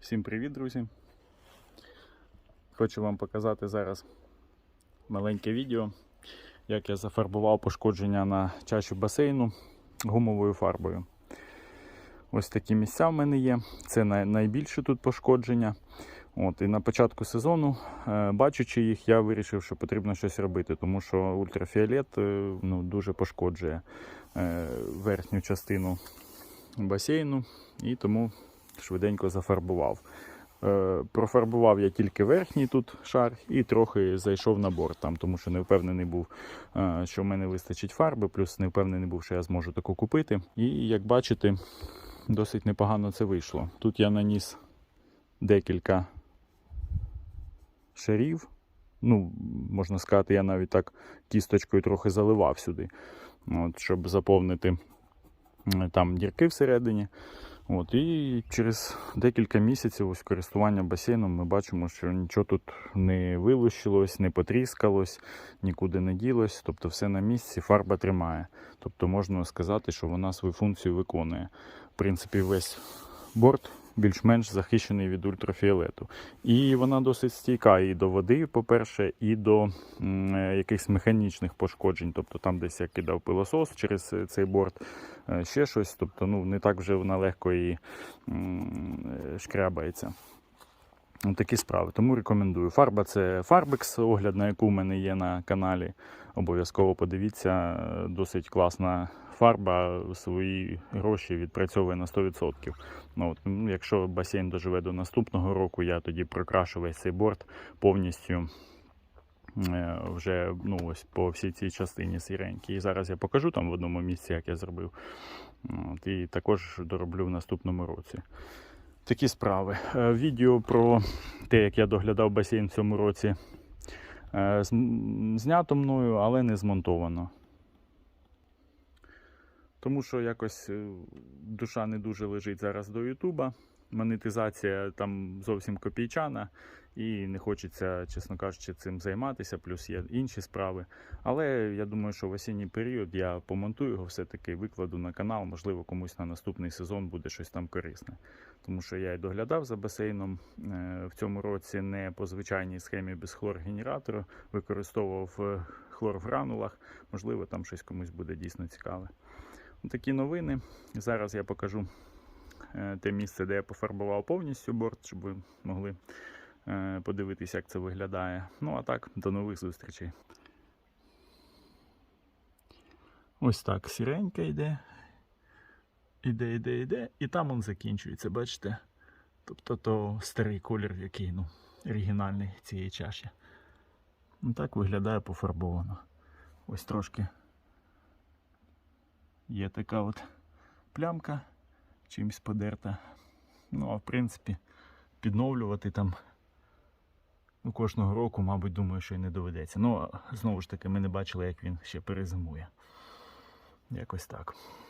Всім привіт, друзі! Хочу вам показати зараз маленьке відео, як я зафарбував пошкодження на чаші басейну гумовою фарбою. Ось такі місця в мене є. Це найбільше тут пошкодження. От, і на початку сезону, е, бачачи їх, я вирішив, що потрібно щось робити, тому що ультрафіолет е, ну, дуже пошкоджує е, верхню частину басейну, і тому швиденько зафарбував. Е, профарбував я тільки верхній тут шар і трохи зайшов на борт, там, тому що не впевнений був, е, що в мене вистачить фарби, плюс не впевнений був, що я зможу таку купити. І як бачите, досить непогано це вийшло. Тут я наніс декілька шарів. Ну, можна сказати, я навіть так кісточкою трохи заливав сюди, от, щоб заповнити там дірки всередині. От, і через декілька місяців ось користування басейном ми бачимо, що нічого тут не вилущилось, не потріскалось, нікуди не ділось. Тобто все на місці, фарба тримає. Тобто можна сказати, що вона свою функцію виконує. В принципі, весь борт більш-менш захищений від ультрафіолету. І вона досить стійка і до води, по-перше, і до е, якихось механічних пошкоджень. Тобто там десь я кидав пилосос через е, цей борт, е, ще щось. Тобто ну, не так вже вона легко і шкрябається. Ось Такі справи. Тому рекомендую. Фарба це Farbex, огляд на яку в мене є на каналі. Обов'язково подивіться. Досить класна фарба, свої гроші відпрацьовує на 100%. Ну, от, ну, якщо басейн доживе до наступного року, я тоді прокрашу весь цей борт повністю е, вже ну, ось по всій цій частині сіренькій. І зараз я покажу там в одному місці, як я зробив. От, і також дороблю в наступному році. Такі справи. Е, Відео про те, як я доглядав басейн в цьому році, е, знято мною, але не змонтовано. Тому що якось е, душа не дуже лежить зараз до Ютуба. Монетизація там зовсім копійчана, і не хочеться, чесно кажучи, цим займатися, плюс є інші справи. Але я думаю, що в осінній період я помонтую його все-таки, викладу на канал, можливо, комусь на наступний сезон буде щось там корисне. Тому що я і доглядав за басейном е, в цьому році не по звичайній схемі без хлоргенератора, використовував е, хлор в гранулах. Можливо, там щось комусь буде дійсно цікаве. Такі новини. Зараз я покажу е, те місце, де я пофарбував повністю борт, щоб ви могли подивитися, як це виглядає. Ну а так, до нових зустрічей. Ось так сіренька йде. Іде, іде, іде, і там він закінчується, бачите? Тобто то старий колір, який ну, оригінальний цієї чаші. Ну, так виглядає пофарбовано. Ось трошки є така от плямка, чимось подерта. Ну, а в принципі, підновлювати там ну, кожного року, мабуть, думаю, що й не доведеться. Ну, знову ж таки, ми не бачили, як він ще перезимує. Якось так.